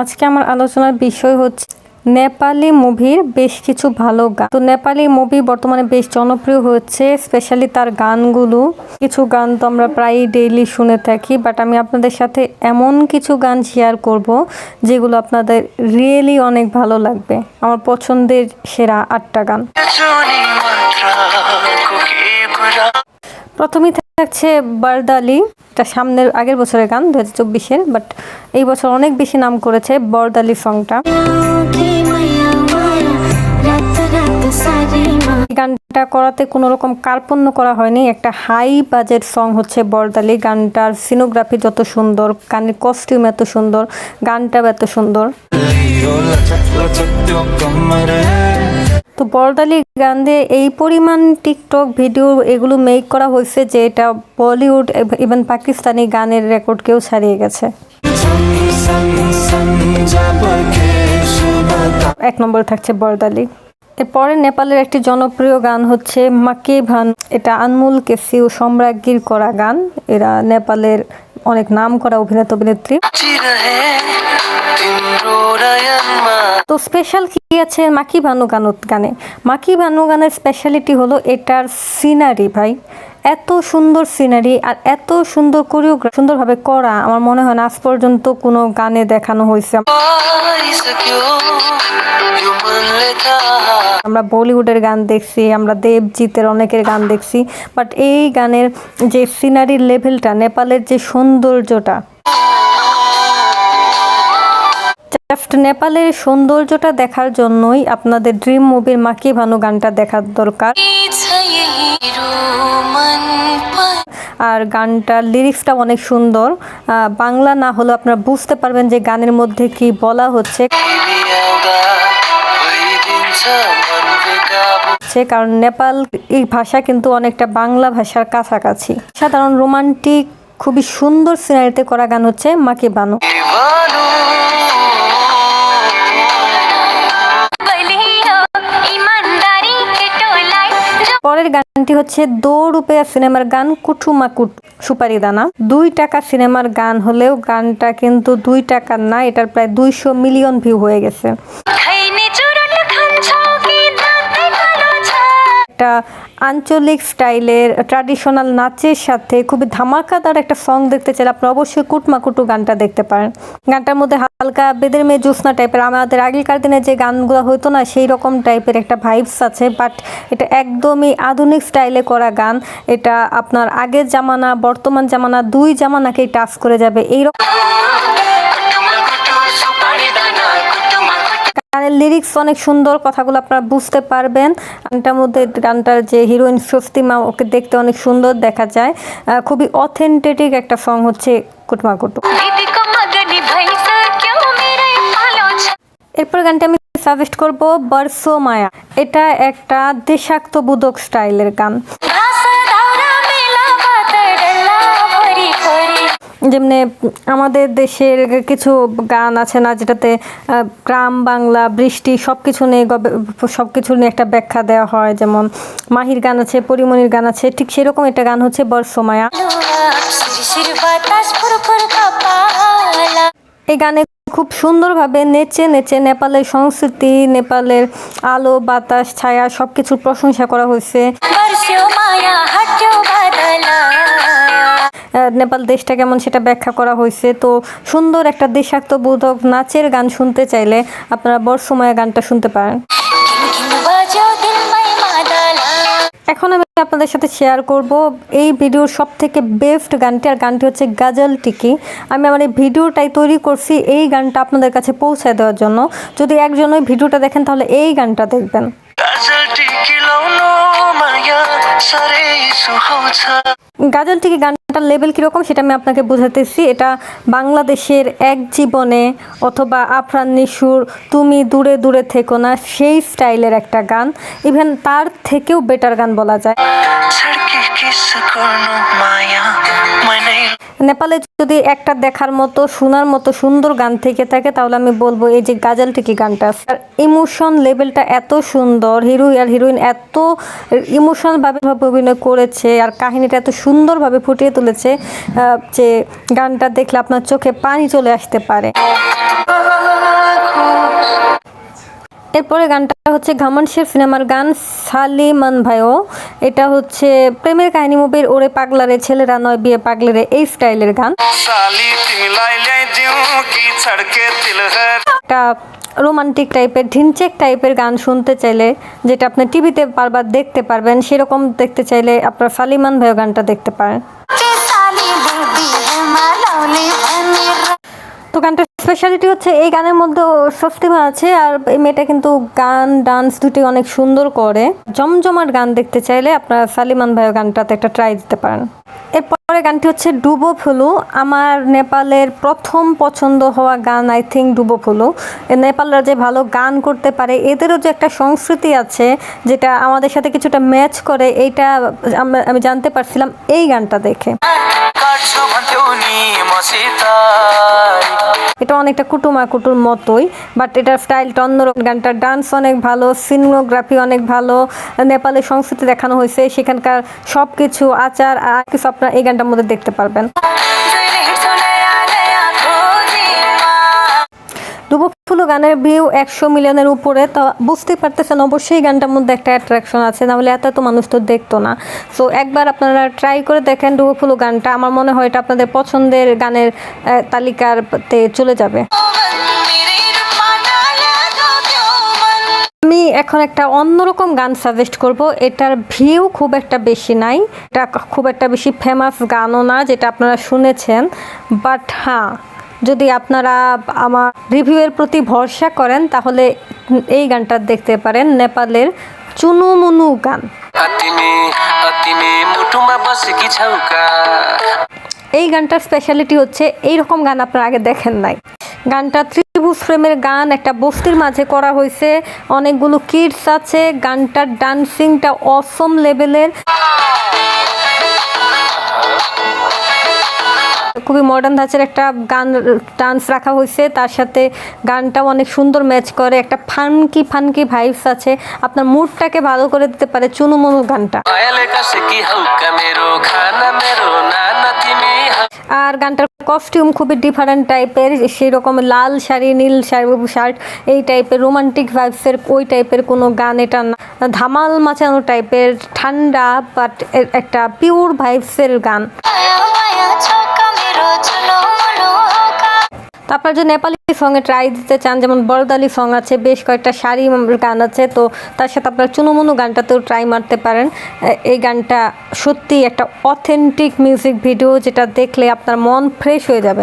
আজকে আমার আলোচনার বিষয় হচ্ছে নেপালি মুভির বেশ কিছু ভালো গান। তো নেপালি মুভি বর্তমানে বেশ জনপ্রিয় হচ্ছে স্পেশালি তার গানগুলো। কিছু গান তো আমরা প্রায়ই ডেইলি শুনে থাকি বাট আমি আপনাদের সাথে এমন কিছু গান শেয়ার করব যেগুলো আপনাদের রিয়েলি অনেক ভালো লাগবে। আমার পছন্দের সেরা আটটা গান। প্রথমে থাকছে বারদালি এটা সামনের আগের বছরের গান দু হাজার চব্বিশের বাট এই বছর অনেক বেশি নাম করেছে বরদালি সংটা গানটা করাতে কোনো রকম কার্পণ্য করা হয়নি, একটা হাই বাজেট সং হচ্ছে বরদালি গানটার সিনোগ্রাফি যত সুন্দর, গানের কস্টিউম এত সুন্দর, গানটাও এত সুন্দর। তো বরদালি গান দিয়ে এই পরিমাণ টিকটক ভিডিও এগুলো মেক করা হয়েছে যে এটা বলিউড ইভেন পাকিস্তানি গানের রেকর্ডকেও ছাড়িয়ে গেছে। এক নম্বর থাকছে বরদালি এরপরে নেপালের একটি জনপ্রিয় গান হচ্ছে মাকে ভান, এটা আনমুল কেসিউ সম্রাজ্ঞীর করা গান। এরা নেপালের অনেক নাম করা অভিনেতা অভিনেত্রী। তো স্পেশাল কি আছে মাকি ভানু গানত গানে? মাকি ভানু গানের স্পেশালিটি হলো এটার সিনারি ভাই। এত সুন্দর সিনারি আর এত সুন্দর কোরিওগ্রাফ সুন্দরভাবে করা, আমার মনে হয় না আজ পর্যন্ত কোনো গানে দেখানো হয়েছে। আমরা বলিউডের গান দেখছি, আমরা দেবজিতের অনেকের গান দেখছি বাট এই গানের যে সিনারির লেভেলটা নেপালের যে সৌন্দর্যটা নেপালের সৌন্দর্যটা দেখার জন্যই আপনাদের ড্রিম মুভির মাকি ভানু গানটা দেখার দরকার। আর গানটার লিরিক্সটা অনেক সুন্দর। বাংলা না হলেও আপনারা বুঝতে পারবেন যে গানের মধ্যে কি বলা হচ্ছে। সে কারণ নেপাল এই ভাষা কিন্তু অনেকটা বাংলা ভাষার কাছাকাছি। সাধারণ রোমান্টিক, খুবই সুন্দর সিনারিতে করা গান হচ্ছে মাকে বানু পরের গানটি হচ্ছে দো রূপে সিনেমার গান কুঠুমাকুট সুপারি দানা। দুই টাকা সিনেমার গান হলেও গানটা কিন্তু দুই টাকার না, এটার প্রায় দুইশো মিলিয়ন ভিউ হয়ে গেছে। একটা আঞ্চলিক স্টাইলের ট্র্যাডিশনাল নাচের সাথে খুবই ধামাকাদার একটা সং দেখতে চাইলে আপনি অবশ্যই কুটমাকুটু গানটা দেখতে পারেন। গানটার মধ্যে হালকা বেদের মেয়ে জ্যোৎস্না টাইপের আমাদের আগেকার দিনে যে গানগুলো হতো না, সেই রকম টাইপের একটা ভাইবস আছে বাট এটা একদমই আধুনিক স্টাইলে করা গান। এটা আপনার আগের জামানা, বর্তমান জামানা, দুই জামানাকেই টাচ করে যাবে। এইরকম গানের লিরিক্স অনেক সুন্দর কথাগুলো আপনারা বুঝতে পারবেন। গানটার মধ্যে গানটার যে হিরোইন স্বস্তিমা ওকে দেখতে অনেক সুন্দর দেখা যায়। খুবই অথেন্টিক একটা সং হচ্ছে কুটমা কুটু এরপর গানটা আমি সাজেস্ট করব বর্ষো মায়া। এটা একটা দেশাত্মবোধক স্টাইলের গান। যেমনি আমাদের দেশের কিছু গান আছে না, যেটাতে গ্রাম বাংলা, বৃষ্টি সব কিছু নিয়ে সব কিছু নিয়ে একটা ব্যাখ্যা দেওয়া হয়। যেমন, মাহির গান আছে পরিমণির গান আছে, ঠিক সেরকম একটা গান হচ্ছে বর্ষমায়া। এই গানে খুব সুন্দরভাবে নেচে নেচে নেপালের সংস্কৃতি, নেপালের আলো, বাতাস, ছায়া সব কিছুর প্রশংসা করা হয়েছে। নেপাল দেশটা কেমন সেটা ব্যাখ্যা করা হয়েছে। তো সুন্দর একটা দেশাত্মবোধক নাচের গান শুনতে চাইলে আপনারা বর্ষময়া গানটা শুনতে পারেন। এখন আমি আপনাদের সাথে শেয়ার করব এই ভিডিওর সব থেকে বেস্ট গানটি, আর গানটি হচ্ছে গাজল টিকি। আমি আমার এই ভিডিওটাই তৈরি করছি এই গানটা আপনাদের কাছে পৌঁছায় দেওয়ার জন্য। যদি একজন ওই ভিডিওটা দেখেন, তাহলে এই গানটা দেখবেন। গাজল থেকে গানটার লেভেল কীরকম সেটা আমি আপনাকে বোঝাতেছি। এটা বাংলাদেশের এক জীবনে অথবা আফরান নিশুর তুমি দূরে দূরে থেকো না, সেই স্টাইলের একটা গান। ইভেন তার থেকেও বেটার গান বলা যায়। নেপালে যদি একটা দেখার মতো, শোনার মতো সুন্দর গান থেকে থাকে, তাহলে আমি বলব এই যে গাজাল টিকি গানটা আর ইমোশন লেভেলটা এত সুন্দর, হিরো আর হিরোইন এত ইমোশনালভাবে অভিনয় করেছে, আর কাহিনীটা এত সুন্দরভাবে ফুটিয়ে তুলেছে যে গানটা দেখলে আপনার চোখে পানি চলে আসতে পারে। এরপরে গানটা হচ্ছে ঘামান শের সিনেমার গান সালিমান ভাইও। এটা হচ্ছে প্রেমের কাহিনী মুভির ওরে পাগলারে ছেলেরা নয় বিয়ে পাগলারে এই স্টাইলের গান। একটা রোমান্টিক টাইপের ঢিনচেক টাইপের গান শুনতে চাইলে যেটা আপনি টিভিতে বারবার দেখতে পারবেন সেরকম দেখতে চাইলে আপনার সালিমান ভাইও গানটা দেখতে পারেন। তো গানটা স্পেশালিটি হচ্ছে এই গানের মধ্যে স্বস্তিমা আছে আর এই মেয়েটা কিন্তু গান ডান্স দুটি অনেক সুন্দর করে। জমজমাট গান দেখতে চাইলে আপনারা সালিমান ভাইয়ের গানটাতে একটা ট্রাই দিতে পারেন। এরপরে গানটি হচ্ছে ডুবো ফুলু। আমার নেপালের প্রথম পছন্দ হওয়া গান আই থিঙ্ক ডুবো ফুলু। নেপালরা যে ভালো গান করতে পারে, এদেরও যে একটা সংস্কৃতি আছে, যেটা আমাদের সাথে কিছুটা ম্যাচ করে, এইটা আমি জানতে পারছিলাম এই গানটা দেখে। এটা অনেকটা কুটুমা কুটুর মতোই বাট এটার স্টাইলটা অন্যরকম। গানটার ডান্স অনেক ভালো সিনোগ্রাফি অনেক ভালো, নেপালের সংস্কৃতি দেখানো হয়েছে, সেখানকার সব কিছু আচার কিছু আপনারা এই গানটার মধ্যে দেখতে পারবেন। ফুল গানের ভিউ একশো মিলিয়নের উপরে, তো বুঝতেই পারতেছেন অবশ্যই গানটার মধ্যে একটা অ্যাট্রাকশন আছে নাহলে এত এত মানুষ তো দেখতো না। সো একবার আপনারা ট্রাই করে দেখেন ডুবো ডুবক্ষুলো গানটা, আমার মনে হয় এটা আপনাদের পছন্দের গানের তালিকারতে চলে যাবে। আমি এখন একটা অন্যরকম গান সাজেস্ট করব। এটার ভিউ খুব একটা বেশি নাই। এটা খুব একটা বেশি ফেমাস গানও না যেটা আপনারা শুনেছেন। বাট হ্যাঁ যদি আপনারা আমার রিভিউয়ের প্রতি ভরসা করেন তাহলে এই গানটা দেখতে পারেন নেপালের চুনু মুনু গান এই গানটার স্পেশালিটি হচ্ছে এইরকম গান আপনারা আগে দেখেন নাই। গানটা ত্রিভুজ প্রেমের গান একটা বস্তির মাঝে করা হয়েছে। অনেকগুলো কিডস আছে, গানটার ডান্সিংটা অসম লেভেলের খুবই মডার্ন ধাঁচের একটা গান ডান্স রাখা হয়েছে। তার সাথে গানটাও অনেক সুন্দর ম্যাচ করে। একটা ফানকি ফানকি ভাইবস আছে। আপনার মুডটাকে ভালো করে দিতে পারে চুনুমুনু গানটা। আর গানটার কস্টিউম খুবই ডিফারেন্ট টাইপের সেই রকম লাল শাড়ি, নীল শাড়ি শার্ট এই টাইপের রোমান্টিক ভাইবসের ওই টাইপের কোনো গান এটা না। ধামাল মাচানো টাইপের ঠান্ডা বাট একটা পিওর ভাইবসের গান। তো আপনার যে নেপালি সঙ্গে ট্রাই দিতে চান, যেমন বরদালি সং আছে, বেশ কয়েকটা শাড়ি গান আছে, তো তার সাথে আপনার চুনুমুনু গানটাতেও ট্রাই মারতে পারেন। এই গানটা সত্যি একটা অথেন্টিক মিউজিক ভিডিও যেটা দেখলে আপনার মন ফ্রেশ হয়ে যাবে।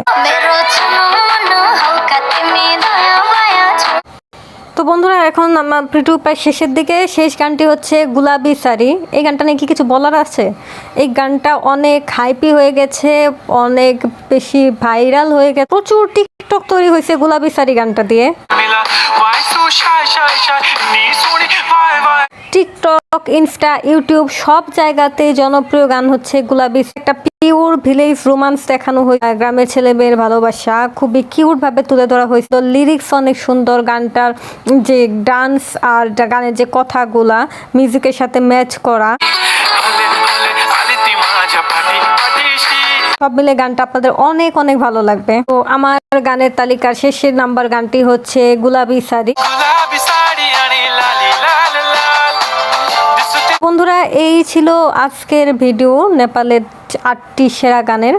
তো বন্ধুরা, এখন আমার প্রিটু প্রায় শেষের দিকে। শেষ গানটি হচ্ছে গুলাবি শাড়ি এই গানটা নিয়ে কি কিছু বলার আছে? এই গানটা অনেক হাইপি হয়ে গেছে, অনেক বেশি ভাইরাল হয়ে গেছে। প্রচুর নাটক তৈরি হয়েছে গোলাপি সারি গানটা দিয়ে। টিকটক ইনস্টা ইউটিউব সব জায়গাতে জনপ্রিয় গান হচ্ছে গোলাপি। একটা পিওর ভিলেজ রোমান্স দেখানো হয়েছে গ্রামের ছেলে মেয়ের ভালোবাসা খুবই কিউট ভাবে তুলে ধরা হয়েছিল লিরিক্স অনেক সুন্দর গানটার যে ডান্স আর গানের যে কথাগুলা মিউজিকের সাথে ম্যাচ করা। সব মিলে গানটা আপনাদের অনেক অনেক ভালো লাগবে। তো আমার গানের তালিকার শেষের নাম্বার গানটি হচ্ছে গুলাবি সারি বন্ধুরা এই ছিল আজকের ভিডিও নেপালের আটটি সেরা গানের।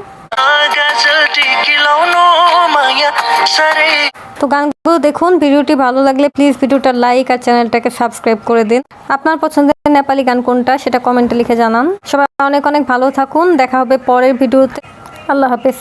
তো গানগুলো দেখুন, ভিডিওটি ভালো লাগলে প্লিজ ভিডিওটা লাইক আর চ্যানেলটাকে সাবস্ক্রাইব করে দিন। আপনার পছন্দের নেপালি গান কোনটা সেটা কমেন্টে লিখে জানান। সবাই অনেক অনেক ভালো থাকুন, দেখা হবে পরের ভিডিওতে। আল্লাহ হাফেজ।